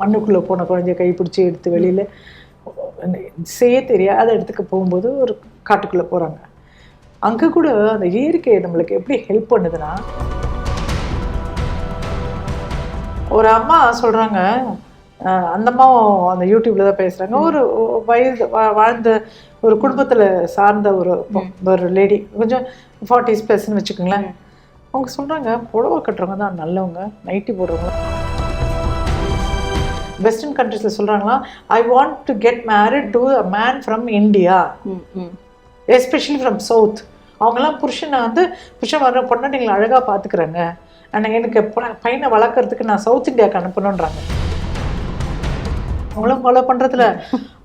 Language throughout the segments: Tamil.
மண்ணுக்குள்ளே போன குழந்தைய கைப்பிடிச்சி எடுத்து வெளியில் செய்ய தெரியாத இடத்துக்கு போகும்போது ஒரு காட்டுக்குள்ளே போகிறாங்க அங்கே கூட அந்த இயற்கை நம்மளுக்கு எப்படி ஹெல்ப் பண்ணுதுன்னா ஒரு அம்மா சொல்கிறாங்க அந்த அம்மாவும் அந்த யூடியூப்ல தான் பேசுகிறாங்க ஒரு வயது வாழ்ந்த ஒரு குடும்பத்தில் சார்ந்த ஒரு ஒரு லேடி கொஞ்சம் ஃபார்ட்டிஸ் ப்ளஸ்ன்னு வச்சுக்கோங்களேன். அவங்க சொல்கிறாங்க புடவை கட்டுறவங்க தான் நல்லவங்க நைட்டி போடுறவங்க. வெஸ்டர்ன் கண்ட்ரீஸில் சொல்கிறாங்களா I want to get married to a man from India. Especially from south அவங்கெல்லாம் புருஷனை வந்து புருஷன் வர பொண்டாட்டிங்களை அழகாக பார்த்துக்கிறாங்க ஆனால் எனக்கு பையனை வளர்க்குறதுக்கு நான் சவுத் இந்தியாவுக்கு அனுப்பணுன்றாங்க அவங்களும் ஃபாலோ பண்ணுறதில்ல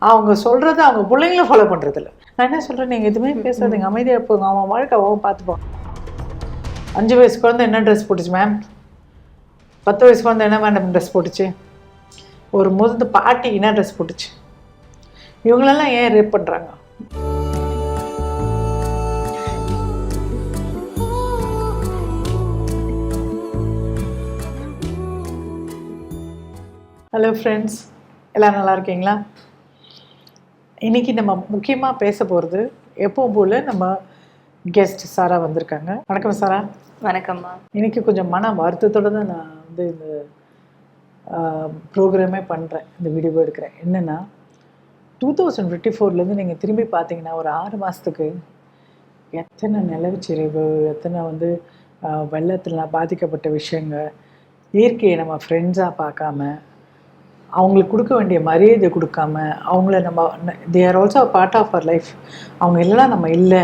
அவங்க சொல்கிறத அவங்க பிள்ளைங்களும் ஃபாலோ பண்ணுறதில்ல நான் என்ன சொல்கிறேன் நீங்கள் எதுவுமே பேசாதீங்க. அமைதியாக போங்க. அவன் வாழ்க்கை அவன் பார்த்துப்பான். அஞ்சு வயசு குழந்தை என்ன ட்ரெஸ் போட்டுச்சு மேம் பத்து வயசு குழந்தை என்ன மேடம் ட்ரெஸ் போட்டுச்சு? ஒரு முதிர்ந்த பாட்டி என்ன ட்ரெஸ் போட்டுச்சு? இவங்களெல்லாம் ஏன் ரேப் பண்ணுறாங்க ஹலோ ஃப்ரெண்ட்ஸ் எல்லாம் நல்லா இருக்கீங்களா? இன்னைக்கு நம்ம முக்கியமாக பேச போகிறது எப்பவும் போல் நம்ம கெஸ்ட் சாரா வந்திருக்காங்க. வணக்கம் சாரா. வணக்கம்மா. இன்னைக்கு கொஞ்சம் மன வருத்தத்தோட தான் நான் வந்து இந்த ப்ரோக்ராமே பண்ணுறேன் இந்த வீடியோ எடுக்கிறேன். என்னென்னா டூ தௌசண்ட் ஃபிஃப்டி ஃபோர்லேருந்து நீங்கள் திரும்பி பார்த்தீங்கன்னா ஒரு ஆறு மாதத்துக்கு எத்தனை நிலவுச்சரிவு எத்தனை வந்து வெள்ளத்தில் பாதிக்கப்பட்ட விஷயங்கள் இயற்கையை நம்ம ஃப்ரெண்ட்ஸாக பார்க்காம அவங்களுக்கு கொடுக்க வேண்டிய மரியாதை கொடுக்காம அவங்கள நம்ம they are also part of our life அவங்க இல்லைனா நம்ம இல்லை.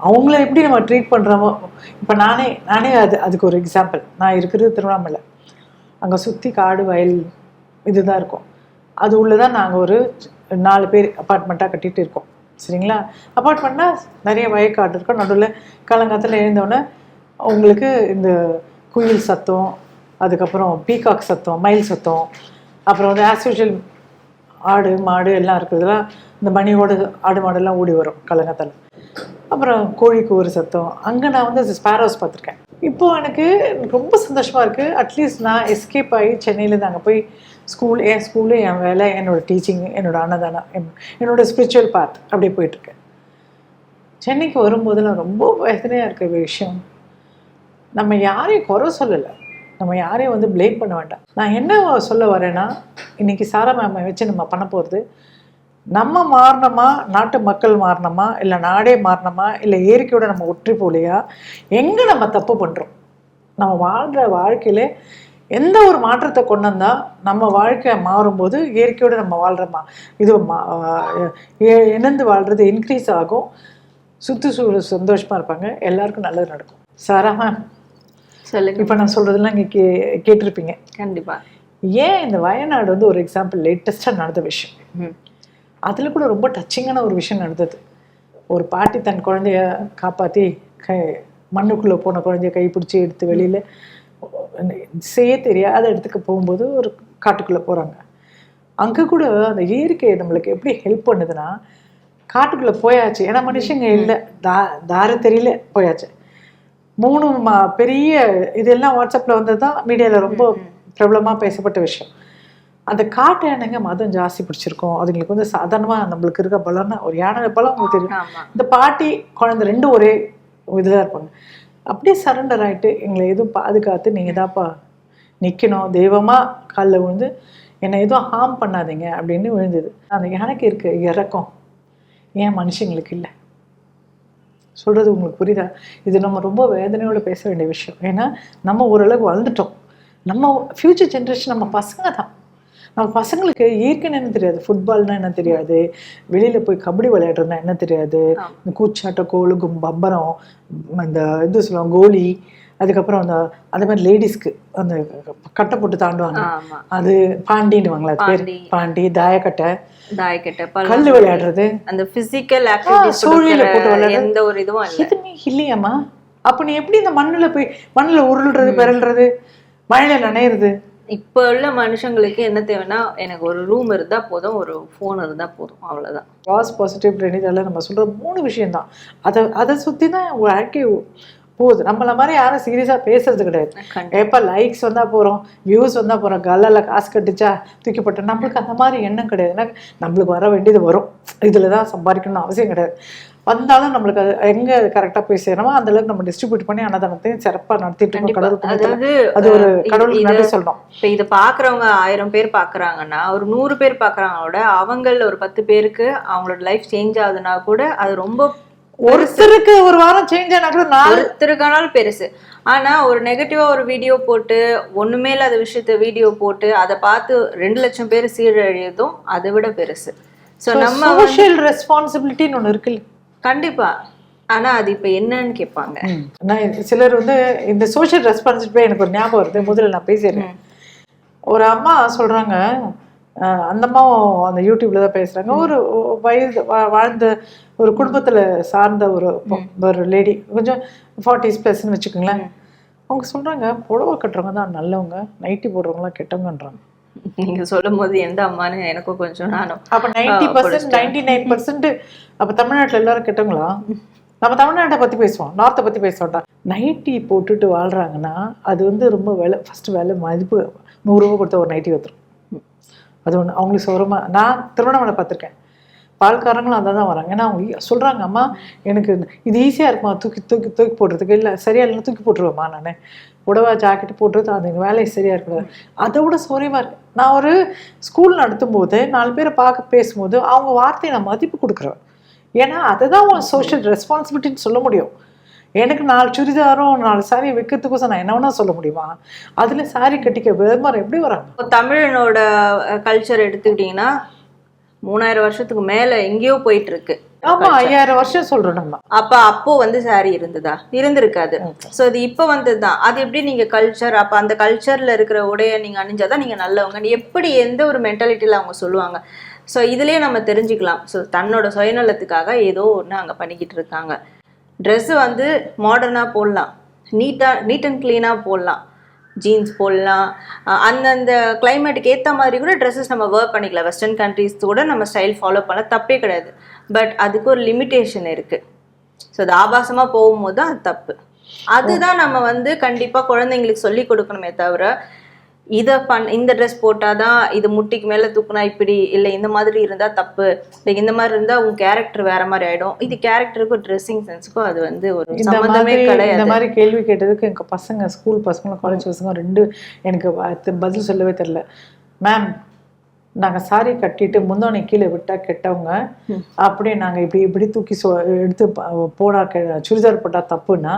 அவங்கள எப்படி நம்ம ட்ரீட் பண்ணுறோமோ இப்போ நானே நானே அது அதுக்கு ஒரு எக்ஸாம்பிள் நான் இருக்கிறது திருவண்ணாமலை. அங்கே சுற்றி காடு வயல் இதுதான் இருக்கும். அது உள்ளே தான் நாங்கள் ஒரு நாலு பேர் அப்பார்ட்மெண்ட்டாக கட்டிகிட்டு இருக்கோம். சரிங்களா? அப்பார்ட்மெண்ட்னா நிறைய வயக்காடு இருக்கும். நடுவில் காலங்காலத்தில் எழுந்தோடனே உங்களுக்கு இந்த குயில் சத்தம் அதுக்கப்புறம் பீகாக் சத்தம் மயில் சத்தம் அப்புறம் வந்து ஆஸ் யூஷுவல் ஆடு மாடு எல்லாம் இருக்கிறதுலாம் இந்த மணியோட ஆடு மாடெல்லாம் ஓடி வரும் கலங்கத்தில் அப்புறம் கோழிக்கு ஒரு சத்தம். அங்கே நான் வந்து ஸ்பேரோஸ் பார்த்துருக்கேன். இப்போ எனக்கு ரொம்ப சந்தோஷமாக இருக்குது அட்லீஸ்ட் நான் எஸ்கேப் ஆகி சென்னையிலேருந்து அங்கே போய் ஸ்கூல் என் ஸ்கூலு என் வேலை என்னோட டீச்சிங் என்னோட அன்னதானம் என்- என்னோடய ஸ்பிரிச்சுவல் பாத் அப்படியே போயிட்டுருக்கேன் சென்னைக்கு வரும்போதெல்லாம் ரொம்ப வேதனையாக இருக்க ஒரு விஷயம். நம்ம யாரையும் குறை சொல்லலை. நம்ம யாரையும் வந்து ப்ளேம் பண்ண வேண்டாம். நான் என்ன சொல்ல வரேன்னா இன்றைக்கி சாரா மேமை வச்சு நம்ம பண்ண போகிறது நம்ம மாறினோமா? நாட்டு மக்கள் மாறினோமா? இல்லை நாடே மாறினோமா? இல்லை இயற்கையோட நம்ம ஒற்றி போலையா எங்கே நம்ம தப்பு பண்ணுறோம் நம்ம வாழ்கிற வாழ்க்கையில எந்த ஒரு மாற்றத்தை கொண்டு வந்தால் நம்ம வாழ்க்கை மாறும்போது இயற்கையோட நம்ம வாழ்கிறோமா இது மா இணைந்து வாழ்கிறது இன்க்ரீஸ் ஆகும். சுற்றுச்சூழல் சந்தோஷமாக இருப்பாங்க. எல்லாருக்கும் நல்லது நடக்கும். சாரா மேம் சொல்லுங்க. இப்போ நான் சொல்கிறதெல்லாம் இங்கே கே கேட்டிருப்பீங்க. கண்டிப்பா. ஏன் இந்த வயநாடு வந்து ஒரு எக்ஸாம்பிள் லேட்டஸ்ட்டாக நடந்த விஷயம்? ம். அதில் கூட ரொம்ப டச்சிங்கான ஒரு விஷயம் நடந்தது. ஒரு பாட்டி தன் குழந்தைய காப்பாற்றி கை மண்ணுக்குள்ளே போன குழந்தைய கைப்பிடிச்சி எடுத்து வெளியில் செய்ய தெரியாத இடத்துக்கு போகும்போது ஒரு காட்டுக்குள்ளே போகிறாங்க அங்கே கூட அந்த இயற்கை நம்மளுக்கு எப்படி ஹெல்ப் பண்ணுதுன்னா காட்டுக்குள்ளே போயாச்சு. ஏன்னா மனுஷங்க இல்லை. தா தார தெரியல போயாச்சு. மூணு மா பெரிய இதெல்லாம் வாட்ஸ்அப்பில் வந்தது தான் மீடியாவில் ரொம்ப பிரபலமாக பேசப்பட்ட விஷயம். அந்த காட்டு யானைங்க மதம் ஜாஸ்தி பிடிச்சிருக்கும்? அதுங்களுக்கு வந்து சாதாரணமாக நம்மளுக்கு இருக்க பலம்னா ஒரு யானை பலம் உங்களுக்கு தெரியும். இந்த பாட்டி குழந்தை ரெண்டும் ஒரே இதில் இருப்பாங்க. அப்படியே சரண்டர் ஆயிட்டு எங்களை எதுவும் பாதுகாத்து நீங்கள் தான்ப்பா நிற்கணும் தெய்வமாக காலில் விழுந்து என்னை எதுவும் ஹார்ம் பண்ணாதீங்க அப்படின்னு விழுந்தது. அந்த யானைக்கு இருக்க இறக்கம் ஏன் மனுஷங்களுக்கு இல்லை? சொல்கிறது உங்களுக்கு புரியுதா? இது நம்ம ரொம்ப வேதனையோட பேச வேண்டிய விஷயம். ஏன்னா நம்ம ஓரளவுக்கு வளர்ந்துட்டோம். நம்ம ஃப்யூச்சர் ஜென்ரேஷன் நம்ம பசங்க தான் நம்ம பசங்களுக்கு இயற்கைன்னு என்ன தெரியாது? ஃபுட்பால்னா என்ன தெரியாது? வெளியில் போய் கபடி விளையாடுறதுனா என்ன தெரியாது. இந்த கூச்சாட்ட கோலுகும் பம்பரம் இந்த இது சொல்லுவாங்க கோலி அதுக்கப்புறம் அந்த அதே மாதிரி லேடிஸ்க்கு அந்த கட்டை போட்டு தாண்டுவாங்க. அது பாண்டின்னுவாங்களா பேர். பாண்டி. தாயக்கட்டை. தாயக்கட்டை கல் பல்லு விளையாடுறது. அந்த பிசிக்கல் சூழியில போட்டு விளையாடுறது. எந்த ஒரு இதுவும் எதுவுமே இல்லையாம்மா? அப்ப நீ எப்படி இந்த மண்ணுல போய் மண்ணுல உருள்றது பிறல்றது மழையில நனையிறது? இப்ப உள்ள மனுஷங்களுக்கு என்ன தேவைன்னா எனக்கு ஒரு ரூம் இருந்தா போதும் ஒரு போன் இருந்தா போதும் அவ்வளவுதான். பாஸ் பாசிட்டிவ் ரெனிதால நம்ம சொல்ற மூணு விஷயம்தான். அதை அதை சுற்றி தான் வாழ்க்கை போகுது. நம்மள மாதிரி யாரும் சீரியஸாக பேசுறது கிடையாது. எப்போ லைக்ஸ் வந்தால் போகிறோம் வியூஸ் வந்தால் போகிறோம் கல்லில் காசு கட்டுச்சா தூக்கி போட்டோம் நம்மளுக்கு அந்த மாதிரி எண்ணம் கிடையாது. ஏன்னா நம்மளுக்கு வர வேண்டியது வரும். இதில் தான் சம்பாதிக்கணும்னு அவசியம் கிடையாது. வந்தாலும் நம்மளுக்கு அது எங்கே கரெக்டாக போய் சேரணுமோ அந்த அளவுக்கு நம்ம டிஸ்ட்ரிபியூட் பண்ணி அன்னதானத்தையும் சிறப்பாக நடத்திட்டு இருக்கோம். கடவுள். அதாவது அது ஒரு கடவுளுக்கு நன்றி சொல்லணும். இப்ப இத பாக்குறவங்க ஆயிரம் பேர் பாக்குறாங்கன்னா ஒரு நூறு பேர் பாக்குறாங்களோட அவங்கள ஒரு பத்து பேருக்கு அவங்களோட லைஃப் சேஞ்ச் ஆகுதுன்னா கூட அது ரொம்ப ஒருத்தருக்கு ஒரு வாரம் சேஞ்ச் ஆனா கூட நான் ஒருத்தருக்கானாலும் பெருசு. ஆனா ஒரு நெகட்டிவா ஒரு வீடியோ போட்டு ஒண்ணுமே இல்லாத விஷயத்த வீடியோ போட்டு அதை பார்த்து ரெண்டு லட்சம் பேர் சீரழியதும் அதை விட பெருசு. சோ நம்ம சோஷியல் ரெஸ்பான்சிபிலிட்டின்னு ஒன்று இருக்குல்ல. கண்டிப்பா. ஆனா அது இப்ப என்னன்னு கேட்பாங்க நான் சிலர் வந்து இந்த சோஷியல் ரெஸ்பான்சிபிலிட்டி எனக்கு ஒரு ஞாபகம் வருது. முதல்ல நான் பேசிடுறேன். ஒரு அம்மா சொல்றாங்க அந்த அம்மாவும் அந்த யூடியூப்ல தான் பேசுறாங்க. ஒரு வயது வாழ்ந்த ஒரு குடும்பத்துல சார்ந்த ஒரு ஒரு லேடி கொஞ்சம் ஃபார்ட்டிஸ் ப்ளஸ்ன்னு வச்சுக்கோங்களேன். அவங்க சொல்றாங்க புடவை கட்டுறவங்க தான் நல்லவங்க நைட்டி போடுறவங்களாம் கெட்டவங்கன்றாங்க. நீங்க சொல்லும் போது எந்த அம்மான்னு எனக்கும் கொஞ்சம் நானும் அப்ப ninety percent ninety nine percent அப்ப தமிழ்நாட்டுல எல்லாரும் கெட்டவங்களா? நம்ம தமிழ்நாட்டை பத்தி பேசுவோம் நார்த்தை பத்தி பேசுவோம்டா நைட்டி போட்டுட்டு வாழ்றாங்கன்னா அது வந்து ரொம்ப விலை ஃபர்ஸ்ட் விலை மதிப்பு நூறுரூவா கொடுத்த ஒரு நைட்டி வந்துடும் அது ஒன்று அவங்களுக்கு சௌரமா நான் திருவண்ணாமலை பார்த்துருக்கேன். பால்காரங்களும் அதான் தான் வராங்க. ஏன்னா அவங்க சொல்கிறாங்க அம்மா எனக்கு இது ஈஸியாக இருக்குமா? தூக்கி தூக்கி தூக்கி போடுறதுக்கு? இல்லை சரியா இல்லைன்னா தூக்கி போட்டுருவேம்மா நான். உடவா ஜாக்கெட் போட்டுறது அது எங்கள் வேலையை சரியாக இருக்கக்கூடாது அதை விட சோரியமாக இருக்கு. நான் ஒரு ஸ்கூல் நடத்தும் போது நாலு பேரை பார்க்க பேசும்போது அவங்க வார்த்தையை நான் மதிப்பு கொடுக்குறேன் ஏன்னா அதுதான் உன் சோஷியல் ரெஸ்பான்சிபிலிட்டின்னு சொல்ல முடியும். எனக்கு நாலு சுடிதாரும் நாலு சாரி வைக்கிறதுக்கோசம் நான் என்ன வேணா சொல்ல முடியுமா? அதில் சாரி கட்டிக்க விளம்பரம் எப்படி வராங்க? இப்போ தமிழனோட கல்ச்சர் எடுத்துக்கிட்டிங்கன்னா மூணாயிரம் வருஷத்துக்கு மேல எங்கேயோ போயிட்டு இருக்கு ஆமா ஐயாயிரம் வருஷம் சொல்றோம் நம்ம. அப்ப அப்போ வந்து saree இருந்ததா? இருந்திருக்காது. சோ அது இப்போ வந்ததுதான். அது எப்படி நீங்க கல்ச்சர் அப்ப அந்த கல்ச்சர்ல இருக்கிற உடைய நீங்க அணிஞ்சாதான் நீங்க நல்லவங்க. எப்படி எந்த ஒரு மென்டாலிட்டியில அவங்க சொல்லுவாங்க? சோ இதுலயே நம்ம தெரிஞ்சுக்கலாம். சோ தன்னோட சுயநலத்துக்காக ஏதோ ஒண்ணு அங்க பண்ணிக்கிட்டு இருக்காங்க. Dress வந்து மாடர்னா போடலாம். நீட்டா நீட் அண்ட் கிளீனா போடலாம். ஜீன்ஸ் போடலாம். அந்தந்த கிளைமேட்டுக்கு ஏற்ற மாதிரி கூட ட்ரெஸ்ஸஸ் நம்ம ஒர்க் பண்ணிக்கலாம். வெஸ்டர்ன் கண்ட்ரீஸ் கூட நம்ம ஸ்டைல் ஃபாலோ பண்ண தப்பே கிடையாது. பட் அதுக்கு ஒரு லிமிட்டேஷன் இருக்குது ஸோ அது ஆபாசமாக போகும்போது தான் அது தப்பு. அதுதான் நம்ம வந்து கண்டிப்பாக குழந்தைங்களுக்கு சொல்லி கொடுக்கணுமே தவிர இதை பண் இந்த ட்ரெஸ் போட்டாதான் இது முட்டிக்கு மேலே தூக்குனா இப்படி இல்லை இந்த மாதிரி இருந்தால் தப்பு. இல்லை இந்த மாதிரி இருந்தால் உன் கேரக்டர் வேற மாதிரி ஆயிடும். இது கேரக்டருக்கும் ட்ரெஸ்ஸிங் சென்ஸுக்கும் அது வந்து ஒரு சம்மந்தமே மாதிரி இந்த கிடையாது மாதிரி கேள்வி கேட்டதுக்கு எங்க பசங்க ஸ்கூல் பசங்களும் காலேஜ் பசங்க ரெண்டு எனக்கு பதில் சொல்லவே தெரியல. மேம் நாங்க சாரி கட்டிட்டு முந்தோனை கீழே விட்டா கெட்டவங்க. அப்படியே நாங்க இப்படி இப்படி தூக்கி சொ எடுத்து போடா சுடிதார் போட்டா தப்புன்னா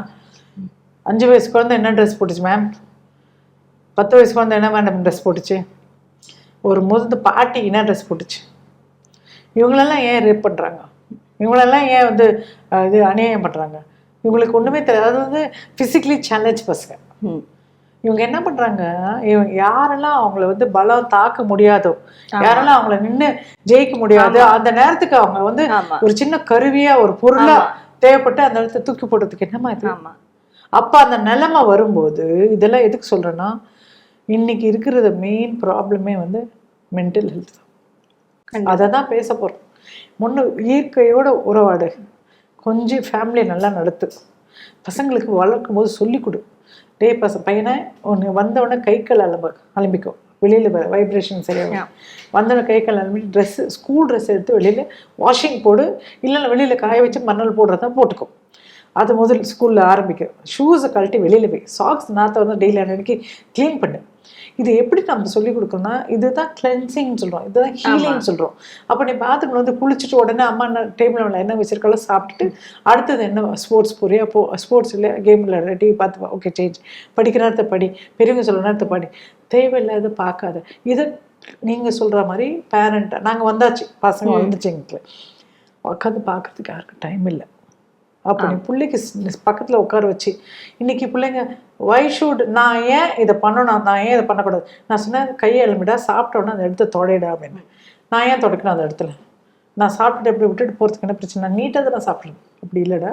அஞ்சு வயசு குழந்தை என்ன ட்ரெஸ் போட்டுச்சு மேம் பத்து வயசு குழந்தை என்ன மேடம் ட்ரெஸ் போட்டுச்சு? ஒரு முதிர்ந்த பாட்டி என்ன ட்ரெஸ் போட்டுச்சு? இவங்களெல்லாம் ஏன் ரேப் பண்ணுறாங்க இவங்களெல்லாம் ஏன் வந்து இது அநியாயம் பண்ணுறாங்க இவங்களுக்கு ஒன்றுமே தெரியாது. அது வந்து ஃபிசிக்கலி சேலஞ்ச் பசங்க. இவங்க என்ன பண்ணுறாங்க இவங்க யாரெல்லாம் அவங்கள வந்து பலம் தாக்க முடியாதோ யாரெல்லாம் அவங்கள நின்று ஜெயிக்க முடியாதோ அந்த நேரத்துக்கு அவங்க வந்து ஒரு சின்ன கருவியா ஒரு பொருளா தேவைப்பட்டு அந்த இடத்த தூக்கி போடுறதுக்கு என்னமா இது? அப்ப அந்த நிலைமை வரும்போது இதெல்லாம் எதுக்கு சொல்றேன்னா இன்னைக்கு இருக்கிறது மெயின் ப்ராப்ளமே வந்து மென்டல் ஹெல்த் தான். அதை தான் பேச போறோம். முன்னு இயற்கையோட உறவாடு கொஞ்சம் ஃபேமிலியை நல்லா நடத்து. பசங்களுக்கு வளர்க்கும் போது சொல்லிக் கொடு. டேய் பச பையனை ஒன்று வந்தவொடனே கை கால் அலம்ப அலம்பிக்கும் வெளியில் வைப்ரேஷன் சரியாகும். வந்தவொடனே கை கால் அலம்பி ட்ரெஸ்ஸு ஸ்கூல் ட்ரெஸ் எடுத்து வெளியில் வாஷிங் போடு. இல்லைன்னா வெளியில் காய வச்சு மணல் போடுறத போட்டுக்கும் அது முதல் ஸ்கூலில் ஆரம்பிக்கும். ஷூஸை கழட்டி வெளியில் போய் சாக்ஸ் நாற்றை வந்து டெய்லி அன்னைக்கு க்ளீன் பண்ணு. இது எப்படி நம்ம சொல்லி கொடுக்கணும்னா இதுதான் கிளென்சிங் சொல்கிறோம் இதுதான் ஹீலிங் சொல்கிறோம் அப்போ நீ பாத்ரூம்ல வந்து குளிச்சுட்டு உடனே அம்மா என்ன டேபிள் மேலே என்ன வச்சிருக்காலும் சாப்பிட்டுட்டு அடுத்தது என்ன ஸ்போர்ட்ஸ் போறியா? போ ஸ்போர்ட்ஸ் இல்லை கேம் விளையாடுற டிவி பார்த்து ஓகே சேஞ்ச் படிக்கிற நேரத்தை படி. பெரியவங்க சொல்கிற நேரத்தை படி. தேவையில்லாத பார்க்காத. இதை நீங்கள் சொல்கிற மாதிரி பேரண்ட்டாக நாங்கள் வந்தாச்சு. பசங்க வந்துச்சு எங்களுக்கு. உட்காந்து பார்க்கறதுக்கு யாருக்கும் டைம் இல்லை. அப்போ நீ பிள்ளைக்கு பக்கத்தில் உட்கார வச்சு இன்னைக்கு பிள்ளைங்க வை ஷுட் நான் ஏன் இதை பண்ணணும்? நான் ஏன் இதை பண்ணக்கூடாது? நான் சொன்னேன் கையை எலும்பிடா சாப்பிட்ட உடனே அந்த இடத்த தொடையிடா அப்படின்னு. நான் ஏன் தொடக்கணும் அந்த இடத்துல நான் சாப்பிட்டுட்டு எப்படி விட்டுட்டு போகிறதுக்கு என்ன பிரச்சனை? நான் நீட்டாக தான் நான் சாப்பிட்றேன் அப்படி இல்லைடா.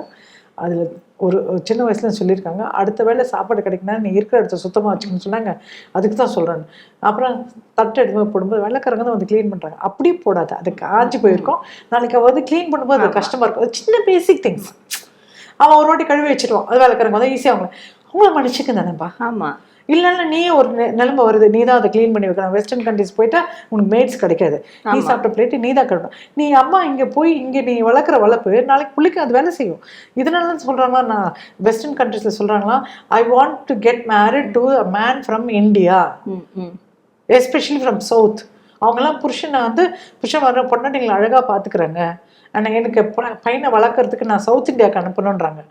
அதில் ஒரு சின்ன வயசுல சொல்லியிருக்காங்க அடுத்த வேளை சாப்பாடு கிடைக்குன்னா நீ இருக்கிற இடத்த சுத்தமாக வச்சுக்கணும்னு சொன்னாங்க. அதுக்கு தான் சொல்கிறேன் அப்புறம் தட்டு எடுத்து போடும்போது வெள்ளைக்காரங்க தான் வந்து க்ளீன் பண்ணுறாங்க அப்படியே போடாது. அது காஞ்சி போயிருக்கும். நாளைக்கு வந்து க்ளீன் பண்ணும்போது அது கஷ்டமாக இருக்கும். அது சின்ன பேசிக் திங்ஸ் அவன் ஒரு வாட்டி கழுவி வச்சிருவான். அது வேலைக்காரங்க வந்து ஈஸியாக அவங்க அவங்கள மன்னிச்சுக்க தானேப்பா ஆமா. இல்லைன்னா நீ ஒரு நிலைமை வருது. நீ தான் அதை க்ளீன் பண்ணி வைக்கணும். வெஸ்டர்ன் கண்ட்ரிஸ் போயிட்டா உனக்கு மேட்ஸ் கிடைக்காது. நீ சாப்பிட்ட பிளேட்டு நீ தான் கட்டணும் நீ அம்மா இங்கே போய் இங்கே நீ வளர்க்குற வளர்ப்பு நாளைக்கு புள்ளிக்கு அது வேலை செய்யும். இதனால தான் சொல்கிறாங்களா நான் வெஸ்டர்ன் கண்ட்ரீஸில் சொல்கிறாங்களா I want to get married to a man from India especially from south அவங்கெல்லாம் புருஷனை வந்து புருஷன் வர பொண்டாட்டிங்களை அழகாக பார்த்துக்கிறாங்க. ஆனால் எனக்கு பையனை வளர்க்குறதுக்கு நான் சவுத் இந்தியாவுக்கு அனுப்பணுன்றாங்க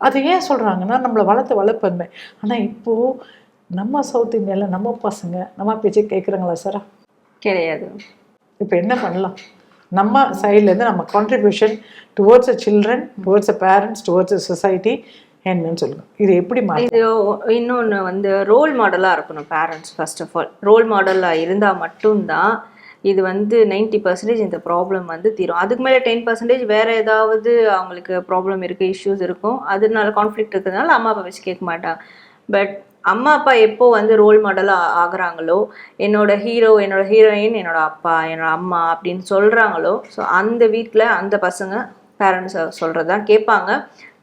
அது ஏன் சொல்கிறாங்கன்னா நம்மளை வளர்த்த வளர்ப்பன்மை ஆனால் இப்போது நம்ம சவுத் இந்தியாவில் நம்ம பசங்க நம்ம பேச்சை கேட்குறாங்களா சார் கிடையாது. இப்போ என்ன பண்ணலாம்? நம்ம சைட்லேருந்து நம்ம contribution towards a children towards a parents towards a society என்னன்னு சொல்லுங்க. இது எப்படி இது இன்னொன்று வந்து ரோல் மாடலாக இருக்கணும் parents first of all role மாடலாக இருந்தால் மட்டும்தான் இது வந்து நைன்டி பர்சன்டேஜ் இந்த ப்ராப்ளம் வந்து தீரும். அதுக்கு மேலே டென் பர்சன்டேஜ் வேறு ஏதாவது அவங்களுக்கு ப்ராப்ளம் இருக்குது இஷ்யூஸ் இருக்கும். அதனால கான்ஃப்ளிக்ட் இருக்கிறதுனால அம்மா அப்பா வச்சு கேட்க மாட்டாங்க. பட் அம்மா அப்பா எப்போ வந்து ரோல் மாடலாக ஆகுறாங்களோ என்னோட ஹீரோ என்னோட ஹீரோயின் என்னோட அப்பா என்னோட அம்மா அப்படின்னு சொல்கிறாங்களோ ஸோ அந்த வீட்டில் அந்த பசங்க பேரண்ட்ஸ் சொல்கிறது தான் கேட்பாங்க.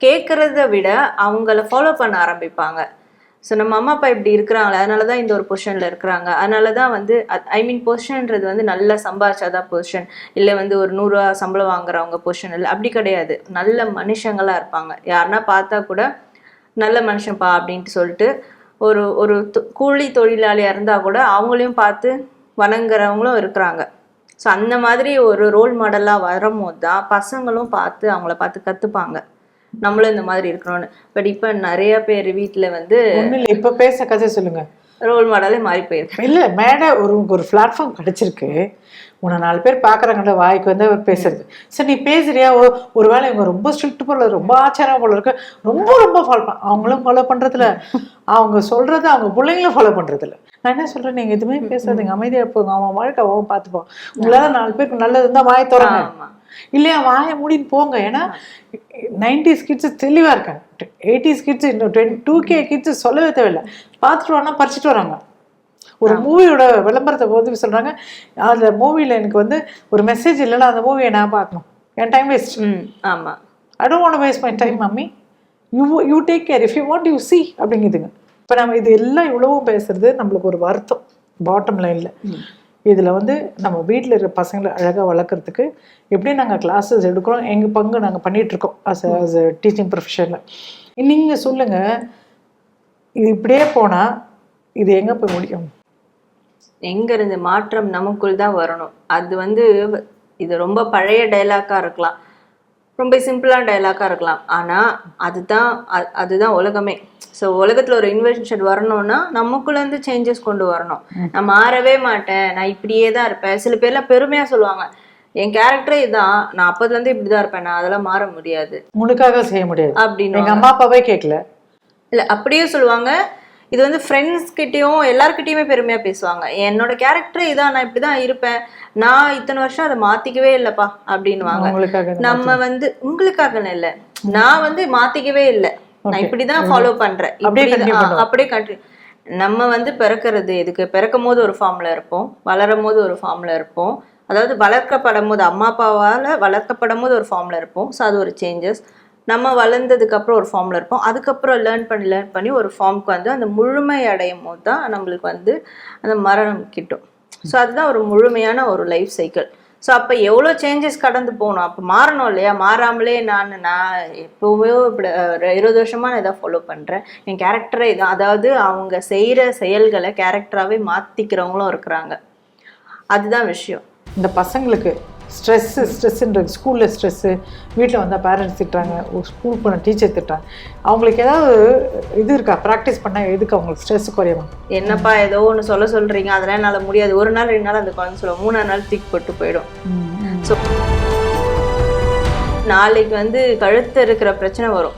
கேட்குறத விட அவங்கள ஃபாலோ பண்ண ஆரம்பிப்பாங்க. ஸோ நம்ம அம்மா அப்பா இப்படி இருக்கிறாங்களே அதனால தான் இந்த ஒரு பொசிஷனில் இருக்கிறாங்க. அதனால தான் வந்து ஐ மீன் பொசிஷன்ன்றது வந்து நல்லா சம்பாதிச்சாதான் பொசிஷன் இல்லை வந்து ஒரு நூறுரூவா சம்பளம் வாங்குறவங்க பொசிஷன் இல்லை அப்படி கிடையாது. நல்ல மனுஷங்களாக இருப்பாங்க. யாருன்னா பார்த்தா கூட நல்ல மனுஷன்ப்பா அப்படின்ட்டு சொல்லிட்டு ஒரு ஒரு தொ- கூலி தொழிலாளியாக இருந்தால் கூட அவங்களையும் பார்த்து வணங்குறவங்களும் இருக்கிறாங்க. ஸோ அந்த மாதிரி ஒரு ரோல் மாடலாக வரும்போது தான் பசங்களும் பார்த்து அவங்கள பார்த்து கற்றுப்பாங்க நம்மளும் இந்த மாதிரி இருக்கணும்னு. பட் இப்போ நிறைய பேர் வீட்டில் வந்து இப்போ பேச கதை சொல்லுங்க. ரோல் மாடலே மாறி போயிருக்கு இல்லை மேடை ஒரு ஒரு பிளாட்ஃபார்ம் கிடைச்சிருக்கு. உன்னை நாலு பேர் பார்க்குறாங்கன்ற வாய்க்கு வந்து அவர் பேசுறது. சரி நீ பேசுறியா? ஓ ஒருவேளை இவங்க ரொம்ப ஸ்ட்ரிக்ட் போல ரொம்ப ஆச்சாரம் போல இருக்கு ரொம்ப ரொம்ப ஃபாலோ பண்ண அவங்களும் ஃபாலோ பண்றதில்ல. அவங்க சொல்றது அவங்க பிள்ளைங்களும் ஃபாலோ பண்றதில்ல. நான் என்ன சொல்றேன் நீங்க எதுவுமே பேசாதீங்க அமைதியா போங்க அவன் வாழ்க்கை அவன் பார்த்துப்பான். உங்களால நாலு பேருக்கு நல்லது இருந்தா வாய் திறங்க. இல்லையா வாயை மூடின்னு போங்க. ஏன்னா நைன்டிஸ் கிட்ஸ் தெளிவா இருக்காங்க. எயிட்டிஸ் கிட்ஸ் இன்னும் டுவெண்ட்டி டூ கே கிட்ஸ் சொல்லவே தேவையில்லை. பார்த்துட்டு வரனா பறிச்சுட்டு வராங்க. ஒரு மூவியோட விளம்பரத்தை போது சொல்றாங்க அந்த மூவியில் எனக்கு வந்து ஒரு மெசேஜ் இல்லைன்னா அந்த மூவியை நான் பார்க்கணும். என் டைம் வேஸ்ட் ம் ஆமா. I don't want waste my time mummy you you take care if you want you see அப்படிங்குதுங்க. இப்போ நம்ம இது எல்லாம் இவ்வளவும் பேசுறது நம்மளுக்கு ஒரு வருத்தம் பாட்டம் லைனில் இதில் வந்து நம்ம வீட்டில் இருக்கிற பசங்களை அழகாக வளர்க்குறதுக்கு எப்படி நாங்கள் கிளாஸஸ் எடுக்கிறோம். எங்கள் பங்கு நாங்கள் பண்ணிகிட்ருக்கோம் அஸ் அஸ் டீச்சிங் ப்ரொஃபஷனில் நீங்கள் சொல்லுங்கள் இது இப்படியே போனால் இது எங்கே போய் முடியும்? எங்கேருந்து மாற்றம் நமக்குள் தான் வரணும். அது வந்து இது ரொம்ப பழைய டைலாக்காக இருக்கலாம். ரொம்ப சிம்பிளான டைலாக்காக இருக்கலாம். ஆனால் அதுதான் அதுதான் உலகமே. ஸோ உலகத்துல ஒரு இன்வென்ஷன் வரணும்னா நமக்குள்ள இருந்து சேஞ்சஸ் கொண்டு வரணும். நான் மாறவே மாட்டேன். நான் இப்படியே தான் இருப்பேன். சில பேர்லாம் பெருமையா சொல்லுவாங்க. என் கேரக்டரே இதான். நான் அப்பதுல இருந்து இப்படிதான் இருப்பேன். நான் அதெல்லாம் மாற முடியாது. உனக்காக செய்ய முடியாது. அப்படின்னு எங்கள் அம்மா அப்பாவே கேட்கல. இல்ல அப்படியே சொல்லுவாங்க. இது வந்து ஃப்ரெண்ட்ஸ் கிட்டயும் எல்லார்கிட்டயுமே பெருமையா பேசுவாங்க. என்னோட கேரக்டர் இதான். நான் இப்படிதான் இருப்பேன். நான் இத்தனை வருஷம் அதை மாத்திக்கவே இல்லப்பா அப்படின்னுவாங்க. உங்களுக்காக நம்ம வந்து உங்களுக்காக இல்ல. நான் வந்து மாத்திக்கவே இல்லை. நான் இப்படிதான் ஃபாலோ பண்றேன். பண்ணுவோம். அப்படியே கண்ட்ரி நம்ம வந்து பிறக்கிறது எதுக்கு பிறக்கும் போது ஒரு ஃபார்ம்ல இருப்போம். வளரும் போது ஒரு ஃபார்ம்ல இருப்போம். அதாவது வளர்க்கப்படும் போது அம்மா அப்பாவால வளர்க்கப்படும் போது ஒரு ஃபார்ம்ல இருப்போம். ஸோ அது ஒரு சேஞ்சஸ் நம்ம வளர்ந்ததுக்கு அப்புறம் ஒரு ஃபார்ம்ல இருப்போம். அதுக்கப்புறம் லேர்ன் பண்ணி லேர்ன் பண்ணி ஒரு ஃபார்முக்கு வந்து அந்த முழுமை அடையும் போது தான் நம்மளுக்கு வந்து அந்த மரணம் கிட்டும். ஸோ அதுதான் ஒரு முழுமையான ஒரு லைஃப் சைக்கிள் ஸோ அப்போ எவ்வளோ சேஞ்சஸ் கடந்து போகணும்? அப்போ மாறணும் இல்லையா? மாறாமலே நான் நான் எப்போவோ இப்படி இருபது வருஷமாக நான் இதை ஃபாலோ பண்ணுறேன் என் கேரக்டரே இதான். அதாவது அவங்க செய்கிற செயல்களை கேரக்டராகவே மாற்றிக்கிறவங்களும் இருக்கிறாங்க. அதுதான் விஷயம். இந்த பசங்களுக்கு ஸ்ட்ரெஸ்ஸு ஸ்ட்ரெஸ்ஸுன்றது ஸ்கூலில் ஸ்ட்ரெஸ்ஸு வீட்டில் வந்தால் பேரண்ட்ஸ் திட்டுறாங்க ஸ்கூல் போன டீச்சர் திட்டுறாங்க. அவங்களுக்கு ஏதாவது இது இருக்கா? ப்ராக்டிஸ் பண்ணால் எதுக்கு அவங்களுக்கு ஸ்ட்ரெஸ் குறையுமா என்னப்பா ஏதோ ஒன்று சொல்ல சொல்கிறீங்க அதெல்லாம் என்னால் முடியாது. ஒரு நாள் ரெண்டு நாள் அந்த குழந்தை சொல்லுவோம் மூணாவது நாள் தூக்கி போட்டு போயிடும். ஸோ நாளைக்கு வந்து கழுத்து இருக்கிற பிரச்சனை வரும்.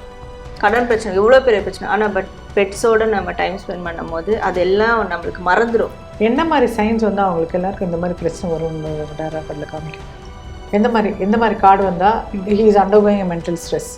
கடன் பிரச்சனை எவ்வளோ பெரிய பிரச்சனை? ஆனால் பட் பெட்ஸோட நம்ம டைம் ஸ்பெண்ட் பண்ணும்போது அதெல்லாம் நம்மளுக்கு மறந்துடும் என்ன மாதிரி சயின்ஸ் வந்து அவங்களுக்கு எல்லாருக்கும் இந்த மாதிரி பிரச்சனை வரும்னு டேரக்டில் காமிக்கும் எந்த மாதிரி எந்த மாதிரி கார்டு வந்தால் he is undergoing mental stress